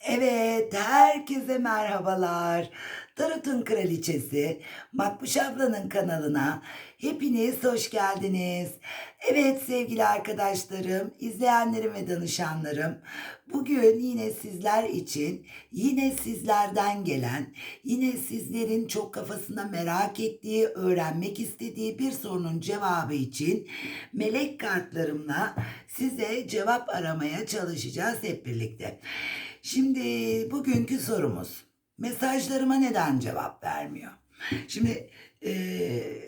Evet, herkese merhabalar. Tarot'un Kraliçesi, Makbuş ablanın kanalına hepiniz hoş geldiniz. Evet sevgili arkadaşlarım, izleyenlerim ve danışanlarım, bugün yine sizler için, yine sizlerden gelen, yine sizlerin çok kafasında merak ettiği, öğrenmek istediği bir sorunun cevabı için melek kartlarımla size cevap aramaya çalışacağız hep birlikte. Şimdi bugünkü sorumuz mesajlarıma neden cevap vermiyor? Şimdi e,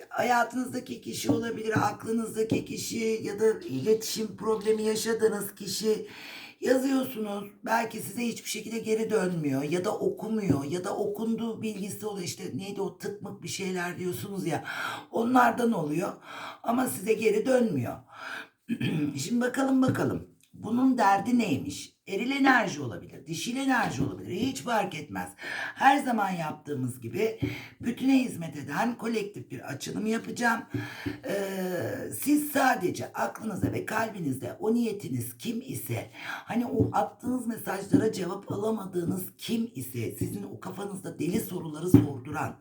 hayatınızdaki kişi olabilir, aklınızdaki kişi ya da iletişim problemi yaşadığınız kişi yazıyorsunuz. Belki size hiçbir şekilde geri dönmüyor ya da okumuyor ya da okunduğu bilgisi oluyor. İşte neydi o tıkmık bir şeyler diyorsunuz ya onlardan oluyor ama size geri dönmüyor. Şimdi bakalım bakalım. Bunun derdi neymiş? Eril enerji olabilir, dişil enerji olabilir. Hiç fark etmez. Her zaman yaptığımız gibi bütüne hizmet eden kolektif bir açılım yapacağım. Ee, siz sadece aklınızda ve kalbinizde o niyetiniz kim ise hani o attığınız mesajlara cevap alamadığınız kim ise sizin o kafanızda deli soruları sorduran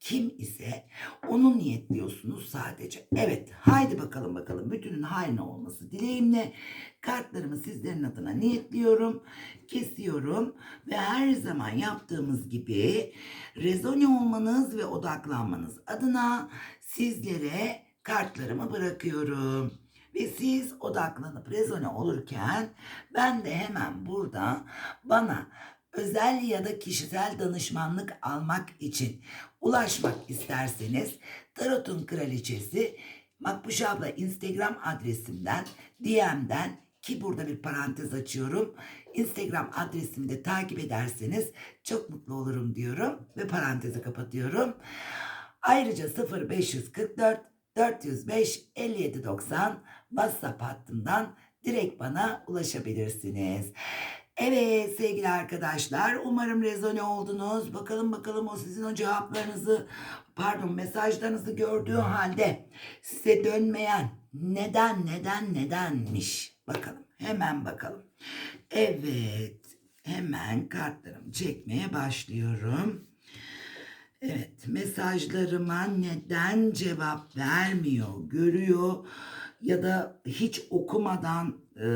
kim ise onu niyetliyorsunuz sadece. Evet haydi bakalım bakalım bütünün haline olması dileğimle kartlarımı sizlerin adına niyetliyorum, kesiyorum ve her zaman yaptığımız gibi rezone olmanız ve odaklanmanız adına sizlere kartlarımı bırakıyorum. Ve siz odaklanıp rezone olurken ben de hemen burada bana özel ya da kişisel danışmanlık almak için ulaşmak isterseniz Tarot'un Kraliçesi Makbuş abla Instagram adresimden DM'den ki burada bir parantez açıyorum. Instagram adresimi de takip ederseniz çok mutlu olurum diyorum ve parantezi kapatıyorum. Ayrıca 0544 405 5790 WhatsApp hattından direkt bana ulaşabilirsiniz. Evet sevgili arkadaşlar umarım rezone oldunuz. Bakalım bakalım o sizin o cevaplarınızı pardon mesajlarınızı gördüğü halde size dönmeyen neden neden nedenmiş. Bakalım hemen bakalım. Evet hemen kartlarımı çekmeye başlıyorum. Evet mesajlarıma neden cevap vermiyor görüyor ya da hiç okumadan e,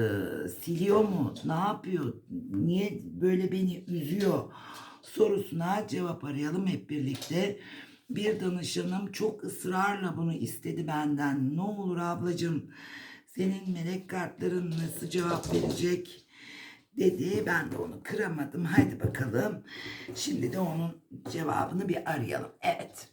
siliyor mu ne yapıyor niye böyle beni üzüyor sorusuna cevap arayalım hep birlikte. Bir danışanım çok ısrarla bunu istedi benden. Ne olur ablacığım senin melek kartların nasıl cevap verecek dedi. Ben de onu kıramadım. Haydi bakalım. Şimdi de onun cevabını bir arayalım. Evet.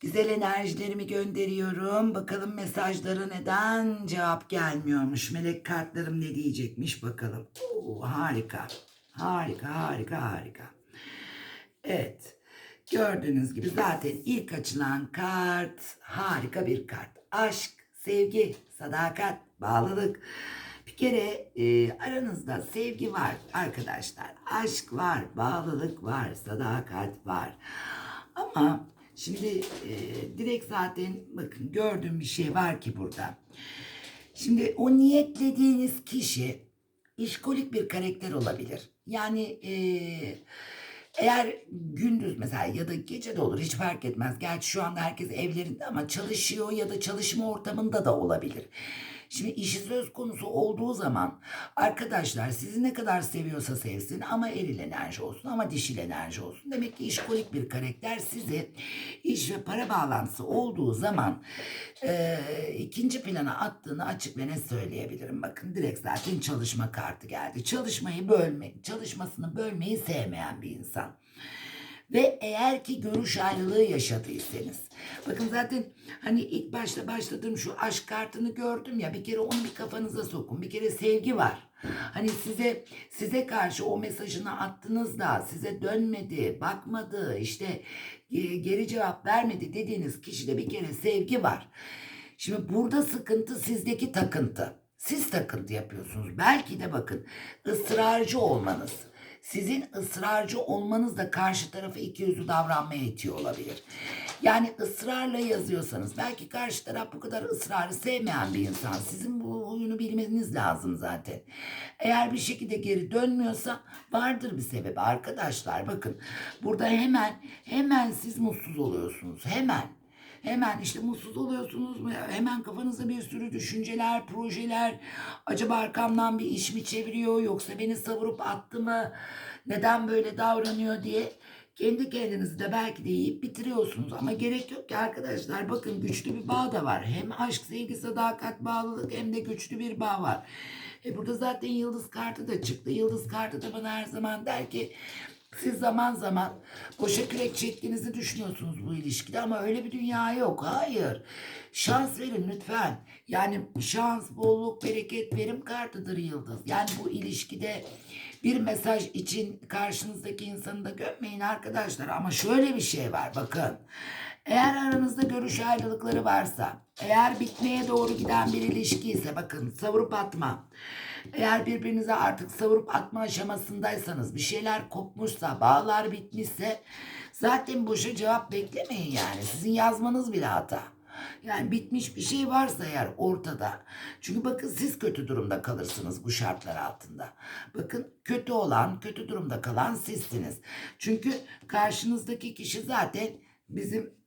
Güzel enerjilerimi gönderiyorum. Bakalım mesajlara neden cevap gelmiyormuş. Melek kartlarım ne diyecekmiş bakalım. Oo, harika. Harika, harika, harika. Evet. Gördüğünüz gibi zaten ilk açılan kart harika bir kart. Aşk, sevgi, sadakat, bağlılık. Bir kere e, aranızda sevgi var arkadaşlar. Aşk var, bağlılık var, sadakat var. Ama şimdi e, direkt zaten bakın gördüğüm bir şey var ki burada. Şimdi o niyetlediğiniz kişi işkolik bir karakter olabilir. Yani eee eğer gündüz mesela ya da gece de olur hiç fark etmez. Gerçi şu anda herkes evlerinde ama çalışıyor ya da çalışma ortamında da olabilir. Şimdi işi söz konusu olduğu zaman arkadaşlar sizi ne kadar seviyorsa sevsin ama eril enerji olsun ama dişil enerji olsun. Demek ki işkolik bir karakter sizi iş ve para bağlantısı olduğu zaman e, ikinci plana attığını açık ve net söyleyebilirim. Bakın direkt zaten çalışma kartı geldi. Çalışmayı bölme, çalışmasını bölmeyi sevmeyen bir insan. Ve eğer ki görüş ayrılığı yaşadıysanız. Bakın zaten hani ilk başta başladığım şu aşk kartını gördüm ya bir kere onu bir kafanıza sokun. Bir kere sevgi var. Hani size size karşı o mesajını attığınızda size dönmedi, bakmadı, işte e, geri cevap vermedi dediğiniz kişide bir kere sevgi var. Şimdi burada sıkıntı sizdeki takıntı. Siz takıntı yapıyorsunuz. Belki de bakın ısrarcı olmanız sizin ısrarcı olmanız da karşı tarafı ikiyüzlü davranmaya itiyor olabilir. Yani ısrarla yazıyorsanız belki karşı taraf bu kadar ısrarı sevmeyen bir insan. Sizin bu huyunu bilmeniz lazım zaten. Eğer bir şekilde geri dönmüyorsa vardır bir sebebi arkadaşlar. Bakın burada hemen hemen siz mutsuz oluyorsunuz. Hemen. Hemen işte mutsuz oluyorsunuz mu? Hemen kafanızda bir sürü düşünceler, projeler. Acaba arkamdan bir iş mi çeviriyor yoksa beni savurup attı mı? Neden böyle davranıyor diye kendi kendinizi de belki de yiyip bitiriyorsunuz. Ama gerek yok ki arkadaşlar. Bakın güçlü bir bağ da var. Hem aşk, sevgi, sadakat, bağlılık hem de güçlü bir bağ var. E burada zaten yıldız kartı da çıktı. Yıldız kartı da bana her zaman der ki siz zaman zaman boşa kürek çektiğinizi düşünüyorsunuz bu ilişkide ama öyle bir dünya yok. Hayır. Şans verin lütfen. Yani şans, bolluk, bereket, verim kartıdır yıldız. Yani bu ilişkide bir mesaj için karşınızdaki insanı da gömmeyin arkadaşlar. Ama şöyle bir şey var bakın. Eğer aranızda görüş ayrılıkları varsa, eğer bitmeye doğru giden bir ilişki ise bakın savurup atma. Eğer birbirinize artık savurup atma aşamasındaysanız, bir şeyler kopmuşsa, bağlar bitmişse zaten boşa cevap beklemeyin yani. Sizin yazmanız bile hata. Yani bitmiş bir şey varsa eğer ortada. Çünkü bakın siz kötü durumda kalırsınız bu şartlar altında. Bakın kötü olan, kötü durumda kalan sizsiniz. Çünkü karşınızdaki kişi zaten bizim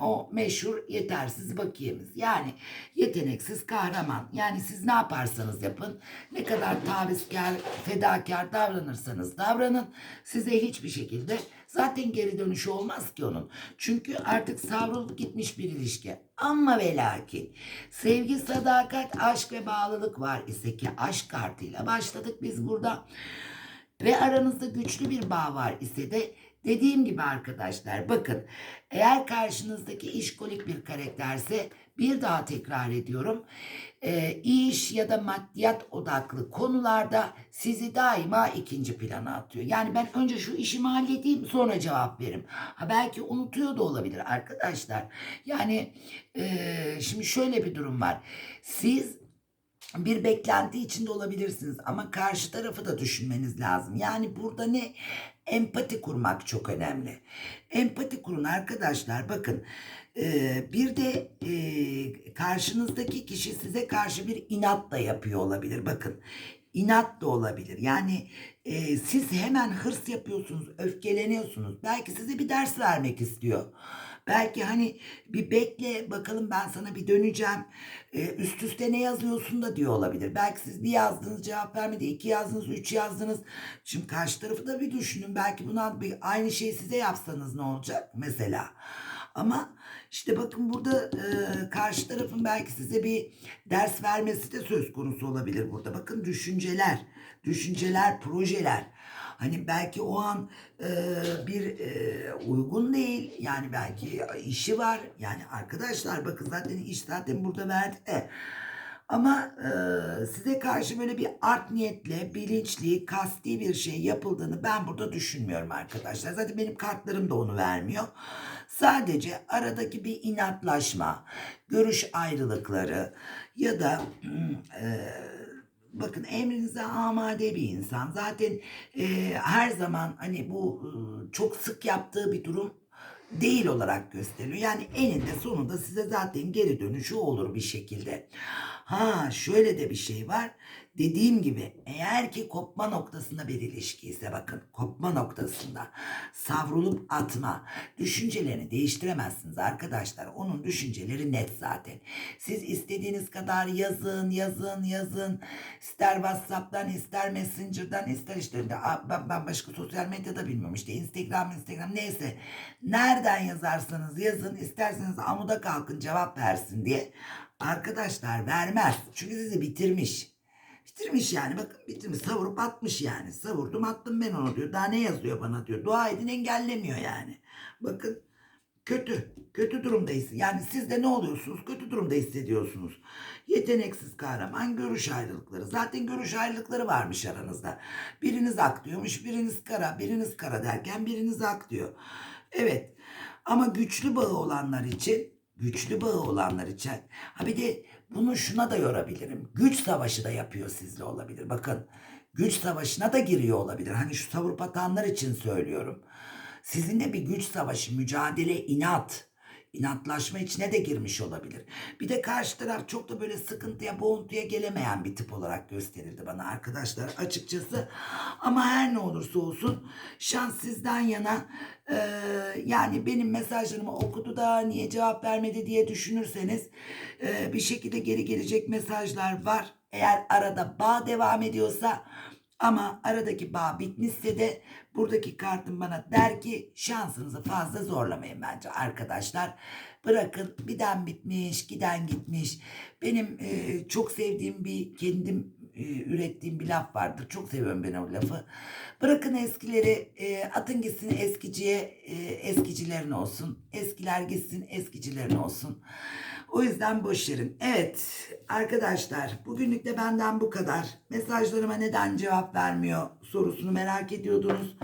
o meşhur yetersiz bakiyemiz. Yani yeteneksiz kahraman. Yani siz ne yaparsanız yapın, ne kadar tavizkar, fedakar davranırsanız davranın, size hiçbir şekilde zaten geri dönüşü olmaz ki onun. Çünkü artık savrulup gitmiş bir ilişki. Ama ve lakin sevgi, sadakat, aşk ve bağlılık var ise ki aşk kartıyla başladık biz burada. Ve aranızda güçlü bir bağ var ise de Dediğim gibi arkadaşlar bakın eğer karşınızdaki işkolik bir karakterse bir daha tekrar ediyorum e, iş ya da maddiyat odaklı konularda sizi daima ikinci plana atıyor. Yani ben önce şu işimi halledeyim sonra cevap veririm. Ha belki unutuyor da olabilir arkadaşlar. Yani e, şimdi şöyle bir durum var. Siz bir beklenti içinde olabilirsiniz ama karşı tarafı da düşünmeniz lazım. Yani burada ne empati kurmak çok önemli. Empati kurun arkadaşlar. Bakın e, bir de e, karşınızdaki kişi size karşı bir inat da yapıyor olabilir. Bakın inat da olabilir. Yani e, siz hemen hırs yapıyorsunuz, öfkeleniyorsunuz. Belki size bir ders vermek istiyor. Belki hani bir bekle bakalım ben sana bir döneceğim. Ee, üst üste ne yazıyorsun da diyor olabilir. Belki siz bir yazdınız cevap vermedi. iki yazdınız, üç yazdınız. Şimdi karşı tarafı da bir düşünün. Belki buna bir, aynı şeyi size yapsanız ne olacak mesela. Ama işte bakın burada e, karşı tarafın belki size bir ders vermesi de söz konusu olabilir burada. Bakın düşünceler, düşünceler, projeler. Hani belki o an e, bir e, uygun değil. Yani belki işi var. Yani arkadaşlar bakın zaten iş zaten burada verdi de. Ama e, size karşı böyle bir art niyetle, bilinçli, kasti bir şey yapıldığını ben burada düşünmüyorum arkadaşlar. Zaten benim kartlarım da onu vermiyor. Sadece aradaki bir inatlaşma, görüş ayrılıkları ya da e, bakın emrinize amade bir insan. Zaten e, her zaman hani bu e, çok sık yaptığı bir durum değil olarak gösteriliyor. Yani eninde sonunda size zaten geri dönüşü olur bir şekilde. Ha şöyle de bir şey var. Dediğim gibi eğer ki kopma noktasında bir ilişki ise bakın kopma noktasında savrulup atma düşüncelerini değiştiremezsiniz arkadaşlar. Onun düşünceleri net zaten. Siz istediğiniz kadar yazın yazın yazın ister Whatsapp'tan ister Messenger'dan ister işte ben, başka sosyal medyada bilmiyorum işte Instagram Instagram neyse nereden yazarsanız yazın isterseniz amuda kalkın cevap versin diye arkadaşlar vermez. Çünkü sizi bitirmiş. Bitirmiş yani bakın bitirmiş savurup atmış yani. Savurdum attım ben onu diyor. Daha ne yazıyor bana diyor. Dua edin engellemiyor yani. Bakın kötü. Kötü durumdayız. Yani siz de ne oluyorsunuz? Kötü durumda hissediyorsunuz. Yeteneksiz kahraman görüş ayrılıkları. Zaten görüş ayrılıkları varmış aranızda. Biriniz ak diyormuş, biriniz kara, biriniz kara derken biriniz ak diyor. Evet. Ama güçlü bağı olanlar için, güçlü bağı olanlar için ha bir de bunu şuna da yorabilirim. Güç savaşı da yapıyor sizle olabilir. Bakın güç savaşına da giriyor olabilir. Hani şu savurup atanlar için söylüyorum. Sizinle bir güç savaşı, mücadele, inat, inatlaşma içine de girmiş olabilir. Bir de karşı taraf çok da böyle sıkıntıya, boğuntuya gelemeyen bir tip olarak gösterildi bana arkadaşlar açıkçası. Ama her ne olursa olsun şans sizden yana. Ee, yani benim mesajlarımı okudu da niye cevap vermedi diye düşünürseniz e, bir şekilde geri gelecek mesajlar var. Eğer arada bağ devam ediyorsa ama aradaki bağ bitmişse de buradaki kartım bana der ki şansınızı fazla zorlamayın bence arkadaşlar. Bırakın biden bitmiş, giden gitmiş. Benim e, çok sevdiğim bir kendim e, ürettiğim bir laf vardır. Çok seviyorum ben o lafı. Bırakın eskileri, e, atın gitsin eskiciye, e, eskicilerin olsun. Eskiler gitsin eskicilerin olsun. O yüzden boş verin. Evet arkadaşlar bugünlük de benden bu kadar. Mesajlarıma neden cevap vermiyor sorusunu merak ediyordunuz.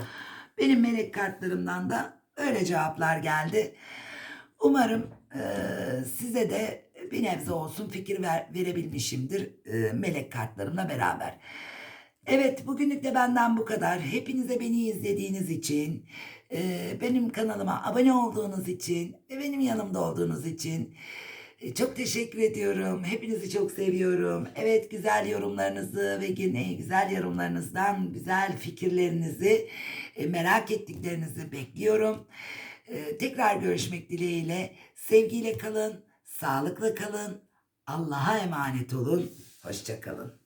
Benim melek kartlarımdan da öyle cevaplar geldi. Umarım eee, size de bir nebze olsun fikir ver, verebilmişimdir eee, melek kartlarımla beraber. Evet bugünlük de benden bu kadar. Hepinize beni izlediğiniz için, eee, benim kanalıma abone olduğunuz için ve benim yanımda olduğunuz için e, çok teşekkür ediyorum. Hepinizi çok seviyorum. Evet güzel yorumlarınızı ve yine güzel yorumlarınızdan güzel fikirlerinizi, e, merak ettiklerinizi bekliyorum. E, Tekrar görüşmek dileğiyle. Sevgiyle kalın, sağlıklı kalın. Allah'a emanet olun. Hoşçakalın.